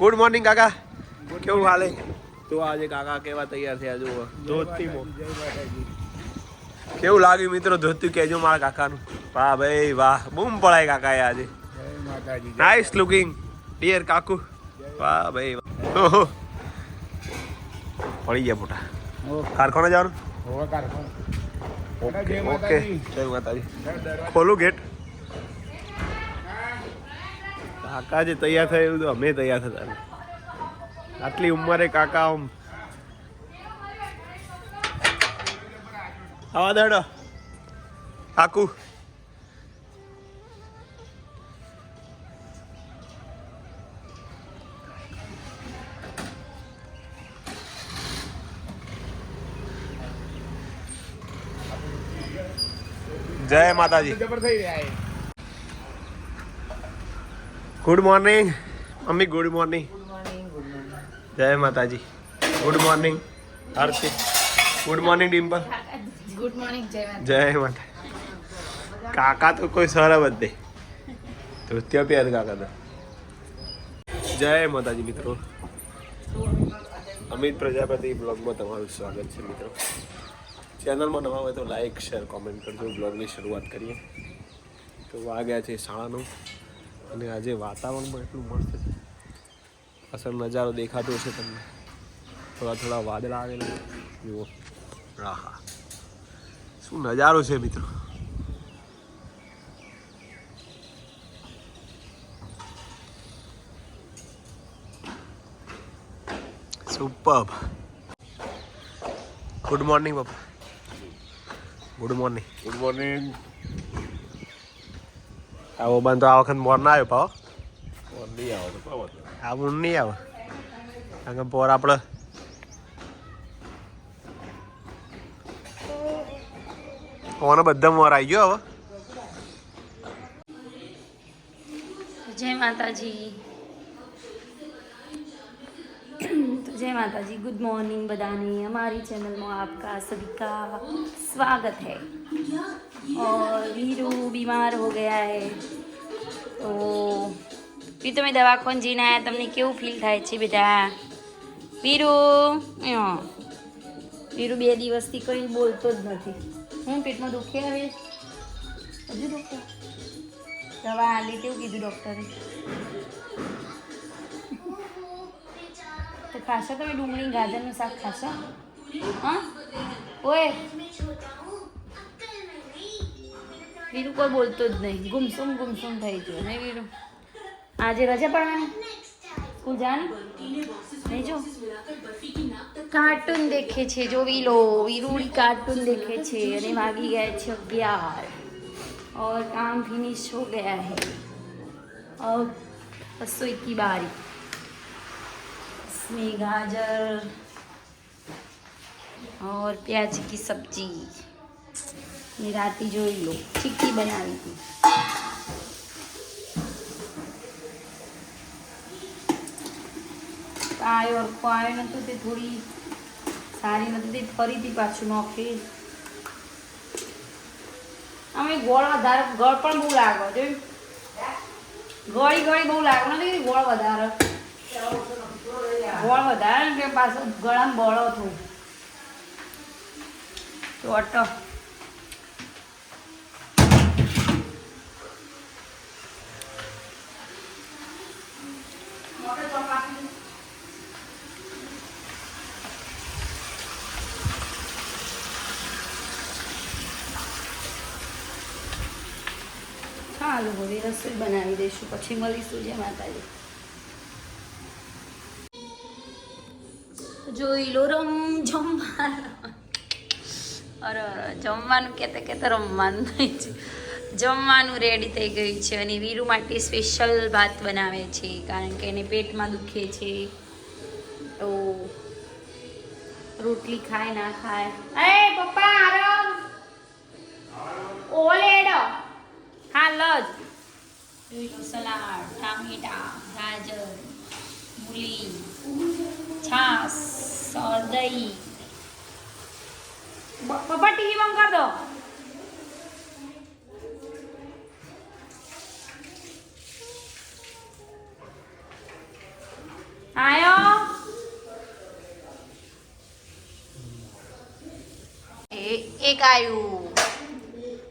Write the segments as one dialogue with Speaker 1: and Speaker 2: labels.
Speaker 1: Good morning કાકા. કેવું હાલે? તો આજે કાકા કેવા તૈયાર થયા જુઓ. ધોતી કેવું લાગ્યું મિત્રો ધોતી કહેજો મારા કાકાનું? વાહ ભાઈ વાહ. બૂમ પડાય કાકા આજે. નાઇસ લુકિંગ ડિયર કાકુ. વાહ ભાઈ ઓહો. પડી ગયા મોટા કારખાને જવાનું? Okay okay. જય માતાજી. ખોલું ગેટ કાકા જે તૈયાર થાય એવું તો અમે તૈયાર થતા આટલી ઉંમરે કાકા આમ. આવા દાડો. કાકુ જય માતાજી. Good morning mummy good morning જય માતાજી good morning Aarti good morning Dimple
Speaker 2: good morning જય
Speaker 1: માતા કાકા તો કોઈ સરબ જ નહીં. પ્યાર કાકા તો. જય માતાજી મિત્રો. અમિત પ્રજાપતિ બ્લોગમાં તમારું સ્વાગત છે મિત્રો. ચેનલમાં નવા હોય તો લાઈક શેર કોમેન્ટ કરજો. બ્લોગની શરૂઆત કરીએ. તો વાગ્યા છે નવ. અને આજે વાતાવરણ પણ એટલું મસ્ત છે. અસર નજારો દેખાતો છે તમને. થોડા થોડા વાદળા આવેલા. જુઓ. આહા શું નજારો છે મિત્રો? સુપર ગુડ મોર્નિંગ બાપા ગુડ મોર્નિંગ
Speaker 3: ગુડ મોર્નિંગ
Speaker 1: આવો બંધ તો આ વખત મોર ના આવ્યો પાવો
Speaker 3: નહીં આવે તો પાવત
Speaker 1: આવું નહીં આવે કારણ કે પોર આપણે ઓને બધા મોર આવી ગયો હવે
Speaker 2: જય માતાજી તો જય माताजी गुड मॉर्निंग बदानी हमारी चैनल में आपका सभी का स्वागत है और वीरू बीमार हो गया है તો બી તમે દવાખાને જઈને આવ્યા તમને કેવું ફીલ થાય છે બેટા વીરુ અં. વીરુ બે દિવસથી કંઈ બોલતો જ નથી હું પેટમાં દુખે હવે હજુ દુખે દવા આલી તેવું કીધું ડૉક્ટરે તો ખાશો તમે ડુંગળી ગાજરનું શાક ખાશો હા ઓય વીરુ કોઈ બોલતો જ નહીં ગુમસુમ ગુમસુમ થઈ ગયો નહીં વીરુ આજે રજા પડવાની સ્કૂલ જવાની નહીં જો કાર્ટૂન દેખે છે જો વીલો વીરુડી કાર્ટૂન દેખે છે અને વાગી ગયા છે અગિયાર और काम फिनिश हो गया है और रसोई की बारी इसमें गाजर और प्याज की सब्जी ને રાતે જોઈ લો. ચીક્કી બનાવી હતી. આવ્યો અરખો આવ્યો નહોતો તે થોડી સારી નહોતી તે ફરીથી પાછું નોખી. અમે ગોળ વધારે, ગળ પણ બહુ લાગો જોયું ગળી ગળી બહુ લાગો નથી ગોળ વધારે. ગોળ વધારે કે પાછું ગળામાં બળો હતું ચોટો ચાલો હવે રસોઈ બનાવી દઈશું, પછી મળીશું જે માતાજી. જોઈ લો રમ જમવાનું. અરે, જમવાનું કહેતા કહેતા રમવાનું થઈ છે. જમવાનું રેડી થઈ ગયું છે અને વીરુ માટે સ્પેશિયલ ભાત બનાવે છે કારણ કે એને પેટમાં દુખે છે. તો રોટલી ખાય ના ખાય. એ પપ્પા આરામ ઓલેડો હા લજ. સલાડ ટામેટા ગાજર મૂલી છાસ દહીં પપ્પા ટીવી બંધ કર દો. એક આવ્યું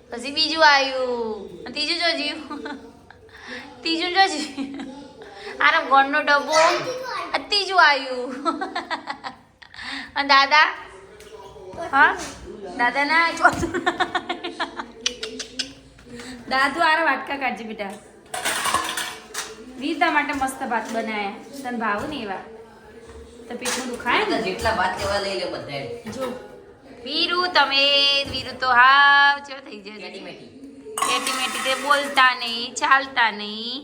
Speaker 2: પછી બીજું આવ્યું અને ત્રીજું જો જીવ. ત્રીજું જો જીવ. આનો ગોળનો ડબ્બો. ત્રીજું આવ્યું અને દાદા? હા? દાદા ના ચોથું દાદુ આરા વાટકા કાઢજે બેટા. રીતા માટે મસ્ત ભાત બનાયા. તને ભાવ ને એવા? તો પીઠું દુખાય ને?
Speaker 4: જેટલા ભાત લેવા લઈ લે બધા
Speaker 2: જો. વીરુ તમે વીરુ તો હાવ ચો થઈ
Speaker 4: જશે
Speaker 2: જાય
Speaker 4: મેટી.
Speaker 2: તે બોલતા નહીં ચાલતા નહીં.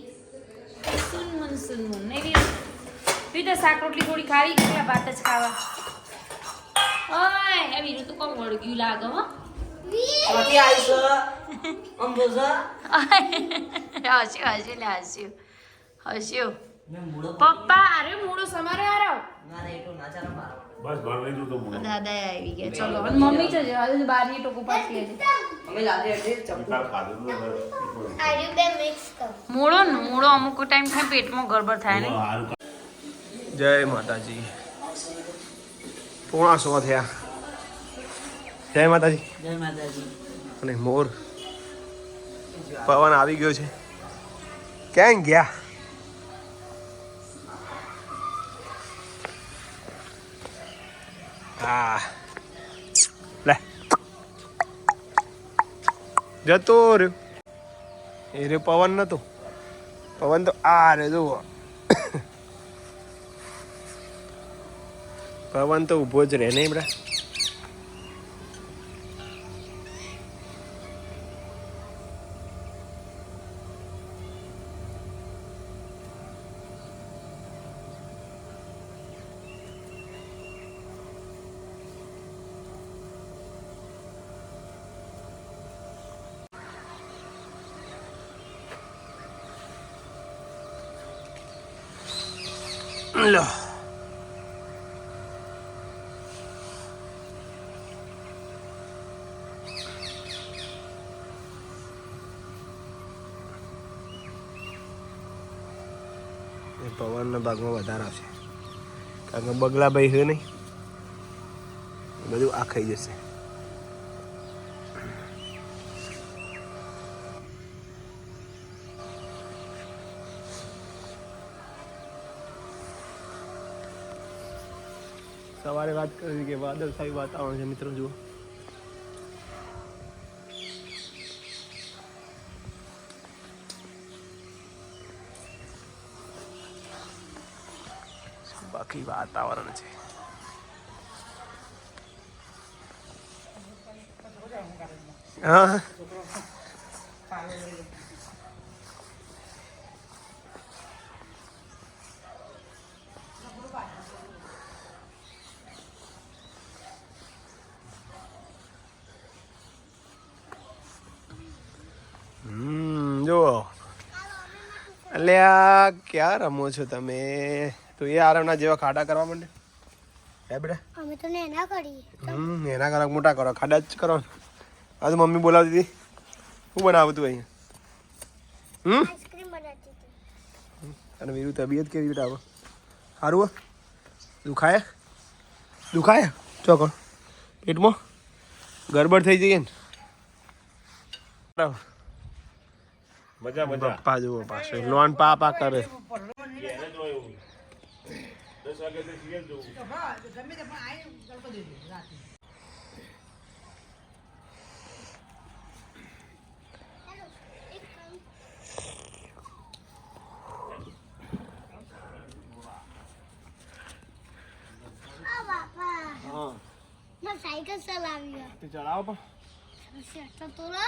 Speaker 2: સુનમુન સુનમુન નહીં વીરુ વીરુ તો શાક રોટલી થોડી ખાવી કે ભાત જ ખાવા. ઓય હે વીરુ તો કોમ વળગ્યું લાગે હો?
Speaker 4: ચોથી આવીશ અંબોઝા
Speaker 2: હસ્યું હસ્યું લે હસ્યું. હસ્યું. પપ્પા અરે મૂળો સમારે આરો
Speaker 4: ના ના એટલું ના ચાલે મારો.
Speaker 3: બસ લઈ દઉં તો
Speaker 2: દાદા આવી ગયા. ચલો. અને મમ્મી છે હજુ બારની ટોકો પાછી લેજે
Speaker 4: અમે લાદે એટલે ચપ્પુ.
Speaker 3: તાર ખાધું
Speaker 5: આર્યુ બે મિક્સ કર.
Speaker 2: મૂળો ને મૂળો અમુક ટાઈમ ખાય પેટમાં ગડબડ થાય ને.
Speaker 1: જય માતાજી. પોણા સો થયા. જય માતાજી.
Speaker 4: જય માતાજી.
Speaker 1: અને મોર. પવન આવી ગયો છે. ક્યાં ગયા? હા જતો રહ્યો. રે પવન નતો. પવન તો આ રે જુઓ. પવન તો ઊભો જ રહે નહીં, બરા. લો પવનના ભાગમાં વધારે આવશે. કારણ કે બગલા ભાઈ છે નહીં. બધું આ ખાઈ જશે. સવારે વાત કરી કે વાદળછાયું વાતાવરણ છે મિત્રો જુઓ. બાકી વાતાવરણ છે. હા હમ જુઓ અલ્યા ક્યાં રમો છો તમે? તો એ આરામના જેવા ખાડા કરવા માંડે. હે બેટા?
Speaker 5: અમે તો નેના કરીએ.
Speaker 1: હમ એના કરો મોટા કરો ખાડા જ કરો. આ તો મમ્મી બોલાવતી હતી. શું બનાવું તું અહીંયા? હમ?
Speaker 5: આઈસ્ક્રીમ બનાવતી હતી.
Speaker 1: અને વીરુ તબિયત કેવી રીતે આવો સારું હો? દુખાય? દુખાય? ચોકો પેટમાં? ગડબડ થઈ જઈએ ને. બરાબર.
Speaker 3: મજા મજા.
Speaker 1: પપ્પા જુઓ પાછો લોન પા પા કરે.
Speaker 5: સાયકલ ચલાવી
Speaker 1: ચલાવો પણ.
Speaker 5: તો લો.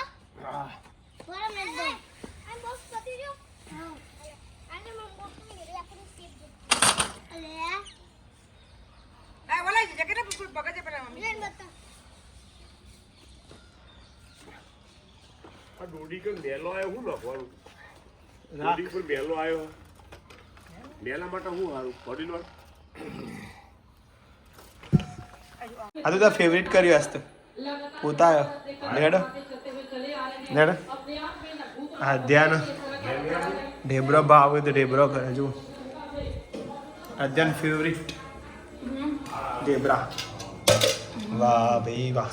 Speaker 5: બરાબર મેં દો હા આને ની ઘરે આપણે
Speaker 6: આ
Speaker 3: આ દોડી કે આવ્યો શું લખવાનું દોડી પર મેલો આવ્યો મેલા માટે શું સારું પડી લો
Speaker 1: આ તો. ફેવરિટ કર્યું આજ પોતા નેડ. નેડ. હા ધ્યાન. ઢેબરો ભાવ તો ઢેબરો કરે જુઓ. અધ્યાન ફેવરિટ ઢેબરા. વાહ ભાઈ વાહ.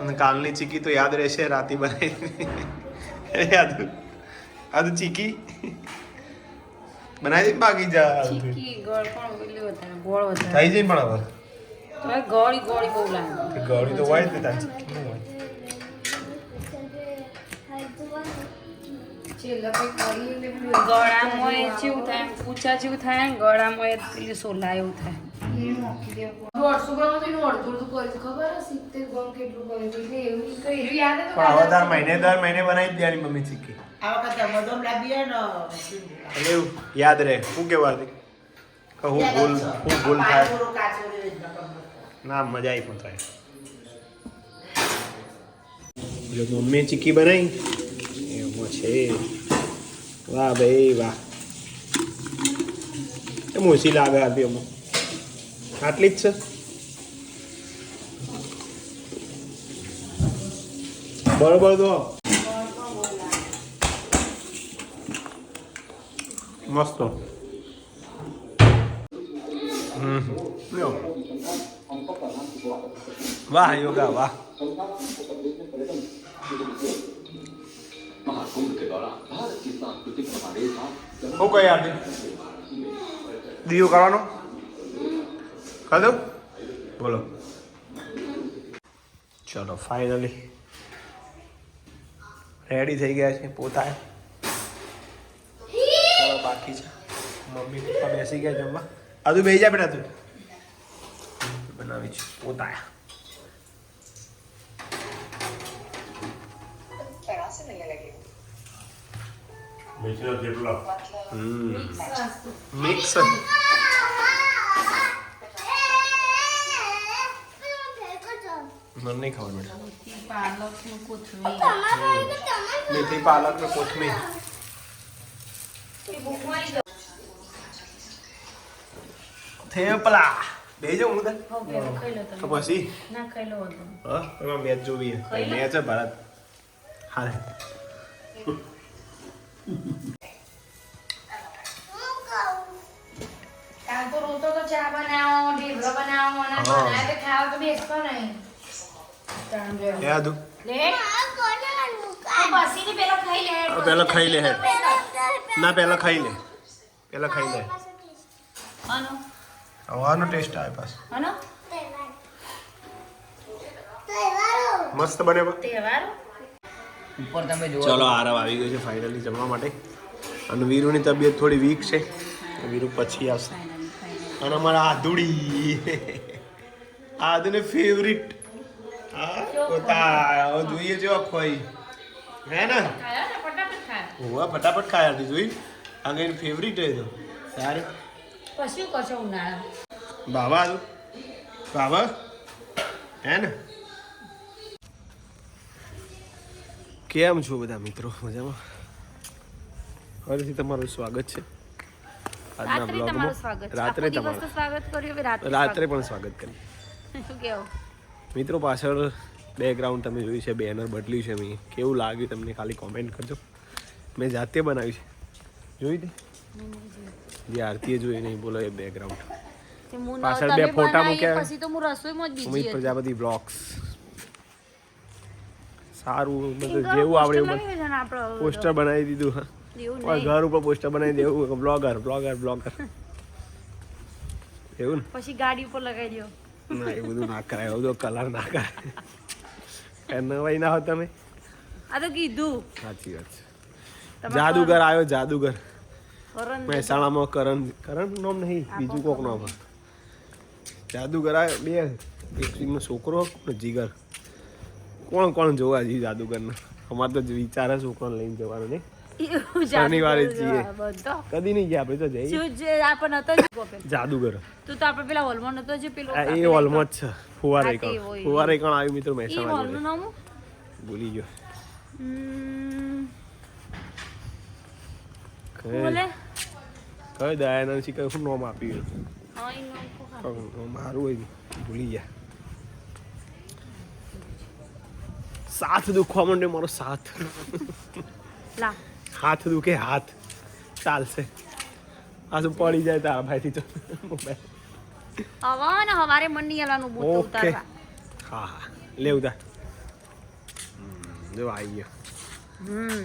Speaker 1: અને કાલની ચીકી તો યાદ રહેશે રાતી બનાવી. યાદ આ તો ચીકી. બનાવી દે બાકી જા.
Speaker 2: ચીકી ગળ પણ ગોળ વધારે.
Speaker 1: થઈ જાય પણ હવે.
Speaker 2: ગોળી ગોળી બહુ લાગે.
Speaker 1: ગોળી તો હોય જ ને તાર
Speaker 2: ગળામાં જેવું થાય એમ પૂછા જેવું થાય ગળામાં પેલી સોલા એવું થાય.
Speaker 1: પણ હવે તાર મહિને દર મહિને બનાવી દેવાની મમ્મી ચીકી
Speaker 4: આ વખતે મધમ લાવીએ ને
Speaker 1: એવું યાદ રહે. શું કહેવા હું ભૂલ હું ભૂલ થાય. ના મજા આવી પણ થાય. મમ્મી ચીકી બનાવી? એમાં છે. વાહ ભાઈ વાહ કેમ ઓછી લાગે આપી એમાં આટલી જ છે બરોબર તો મસ્ત વાહ યોગા વાહ શું કહી યાર દીવો કરવાનો? કરી બોલો. ચલો ફાઇનલી રેડી થઈ ગયા છે પોતા બાકી છે. મમ્મી પપ્પા બેસી ગયા જમવા. આજુ બેસી જા બેટા તું. બનાવી છે પોતા
Speaker 3: મેથીનો થેપલો
Speaker 1: મિક્સ મને નહીં ખબર
Speaker 2: કોથમીર.
Speaker 1: મેથી પાલક ને કોથમીર. થેપલા. બે જાઉં હું તો પછી.
Speaker 2: ના ખાઈ લો વાંધો. નહીં.
Speaker 1: હા એમાં મેચ જોવી મેચ છે ભારત. હાલે.
Speaker 2: ચા બનાવો ઢેબરો બનાવો અને બનાવે તો ખાવા તો બેસતો નહીં પેલો ખાઈ લે.
Speaker 1: હવે પહેલા ખાઈ લે હેડ ના પહેલા ખાઈ લે. પહેલા ખાઈ લે.
Speaker 2: આનો.
Speaker 1: ટેસ્ટ આવે પાસ મસ્ત બને
Speaker 4: ઉપર તમે જુઓ.
Speaker 1: ચલો આરામ આવી ગયો છે ફાઇનલી જમવા માટે. અને વીરુની તબિયત થોડી વીક છે. વીરુ પછી આવશે. અને અમારા આદુડી. આદુને ફેવરિટ હા જોઈએ છે ખોઈ. હે ને?
Speaker 2: હું ને ફટાફટ ખાય
Speaker 1: હોવા ફટાફટ ખાયા હતી જોઈ? આગળ એની ફેવરિટ હે તો. સારું
Speaker 2: પછી કરશો ઉનાળા?
Speaker 1: બાબા બાબા હે ને? કેમ છો બધા મિત્રો? મજામાં? ફરીથી તમારું સ્વાગત છે. આજના
Speaker 2: રાત્રે
Speaker 1: બ્લોગમાં રાત્રે તમારું.
Speaker 2: સ્વાગત કર્યું રાત્રે
Speaker 1: પણ સ્વાગત કરી
Speaker 2: સ્વાગત. શું કેવું?
Speaker 1: મિત્રો પાછળ બેકગ્રાઉન્ડ તમે જોયું છે બેનર બદલ્યું છે મેં. કેવું લાગ્યું તમને? ખાલી કોમેન્ટ કરજો. મેં જાતે બનાવ્યું છે. જોઈ તે? જે આરતીએ જોઈ નહીં બોલો એ બેકગ્રાઉન્ડ પાછળ બે ફોટા મૂક્યા.
Speaker 2: પછી તો હું રસોઈમાં જ બીજી
Speaker 1: પ્રજાપતિ બ્લોગ્સ સારું બધું જેવું આવડે એવું પોસ્ટર બનાવી દીધું હા. પણ ઘર ઉપર પોસ્ટર બનાવી દેવું બ્લોગર બ્લોગર બ્લોગર એવું
Speaker 2: પછી ગાડી ઉપર લગાવી દો.
Speaker 1: ના એ બધું ના કરાય એવું બધો કલર ના કરાય. કઈ નવાઈ ના હો તમે?
Speaker 2: આ તો કીધું.
Speaker 1: સાચી વાત છે. જાદુગર આવ્યો જાદુગર. મહેસાણામાં કરણ કરણ નામ નહીં બીજું કોક નામ. જાદુગર આવ્યો બે એક નો છોકરો જીગર. કોણ કોણ જોવા જઈએ જાદુગરને? અમારે તો વિચાર છોકરાને લઈને જવાનું નહીં. શનિવારે
Speaker 2: જાદુગર
Speaker 1: કદી નહીં ગયા આપણે તો જઈએ.
Speaker 2: શું જે આપણને હતો
Speaker 1: જાદુગર
Speaker 2: તું તો આપણે પેલા હોલમાં નતો જે પેલો
Speaker 1: એ હોલમાં જ છે ફુવારે કણ. ફુવારે કણ આવ્યું મિત્રો મહેસાણા
Speaker 2: હોલનું નામ
Speaker 1: ભૂલી ગયો.
Speaker 2: બોલે.
Speaker 1: કઈ દયાનંદ શી કઈ શું નામ આપ્યું મારું હોય ભૂલી ગયા. સાથ દુખવા માંડે મારો સાથ.
Speaker 2: લા.
Speaker 1: હાથ દુખે હાથ ચાલશે. આ શું પડી જાય તારા ભાઈથી તો મોબાઈલ.
Speaker 2: હવે હવારે નહીં હલાનું બૂટ ઉતારવા.
Speaker 1: હા હા. લેવું તા જો આવી ગયો.
Speaker 2: હમ.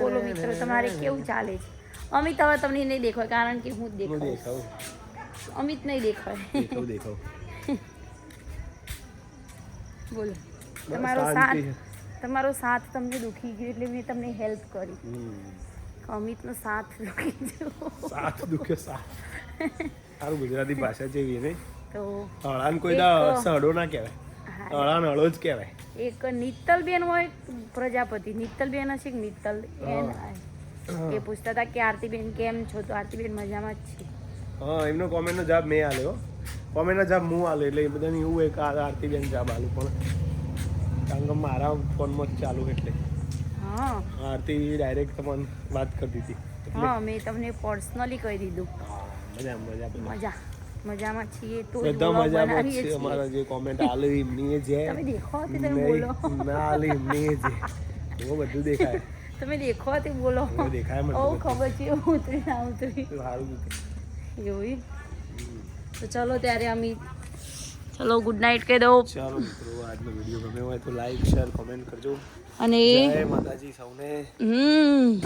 Speaker 2: બોલો મિત્રો તમારે કેવું ચાલે છે? અમિત હવે તમને નહીં દેખાય કારણ કે હું જ દેખાઉં અમિત નહીં દેખાય.
Speaker 1: દેખાવ
Speaker 2: બોલો. તમારો સાથ તમારો સાથ તમને દુખી ગયો એટલે મેં તમને હેલ્પ કરી. અમિતનો સાથ દુખી ગયો.
Speaker 1: સાથ દુખ્યો સાથ. સારું ગુજરાતી ભાષા જેવી ને
Speaker 2: તો
Speaker 1: અળાન કોઈ દા સડો ના કહેવાય. અળાન અળો જ કહેવાય.
Speaker 2: એક નિત્તલબેન હોય પ્રજાપતિ. નિત્તલબેન હશે કે નિત્તલ બેન એ પૂછતા હતા કે આરતીબેન કેમ છો? તો આરતીબેન મજામાં જ છે.
Speaker 1: હા એમનો કોમેન્ટનો જવાબ મેં આલ્યો કોમેન્ટનો જવાબ હું આલ્યો એટલે એ બધાની એવું એક આરતીબેન જવાબ આલું પણ. કે મારા ફોનમાં જ ચાલુ એટલે.
Speaker 2: હા.
Speaker 1: આરતી ડાયરેક્ટ તમને વાત કરતી હતી
Speaker 2: હા મેં તમને પર્સનલી કહી દીધું.
Speaker 1: મજા મજા
Speaker 2: મજા. મજામાં છીએ તો
Speaker 1: બધા મજામાં છે અમારા જે કોમેન્ટ આલે એમની જે
Speaker 2: તમે દેખો તે તમે બોલો.
Speaker 1: ના આલે એમની જે એમાં બધું દેખાય.
Speaker 2: તમે દેખો તે બોલો.
Speaker 1: દેખાય મને
Speaker 2: ઓ ખબર છે ઉતરી ના ઉતરી.
Speaker 1: સારું
Speaker 2: એવું તો ચલો ત્યારે અમી ચલો ગુડ નાઇટ કહી દો
Speaker 1: ચાલો મિત્રો આજનો વીડિયો ગમ્યો હોય તો લાઈક શેર કોમેન્ટ કરજો.
Speaker 2: અને
Speaker 1: જય માતાજી સૌને.
Speaker 2: હમ.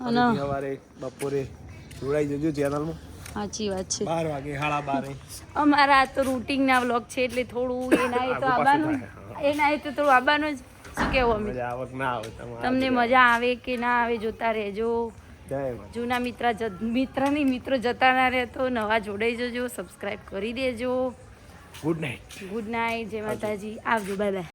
Speaker 2: અને
Speaker 1: સવારે બપોરે જોડાઈ જજો ચેનલમાં
Speaker 2: સાચી વાત છે.
Speaker 1: બાર વાગે સાડા બારે.
Speaker 2: અમારા તો રૂટિંગના વ્લોગ છે એટલે થોડું એના એ તો આવવાનું એના એ તો થોડું આવવાનું જ. શું કેવું અમે?
Speaker 1: આવક ના આવે
Speaker 2: તમને મજા આવે કે ના આવે જોતા રહેજો. જૂના મિત્ર મિત્ર નહીં મિત્રો જતા ના રહે તો નવા જોડાઈ જજો સબસ્ક્રાઈબ કરી દેજો.
Speaker 1: ગુડ નાઇટ
Speaker 2: ગુડ નાઇટ જય માતાજી. આવજો બાય બાય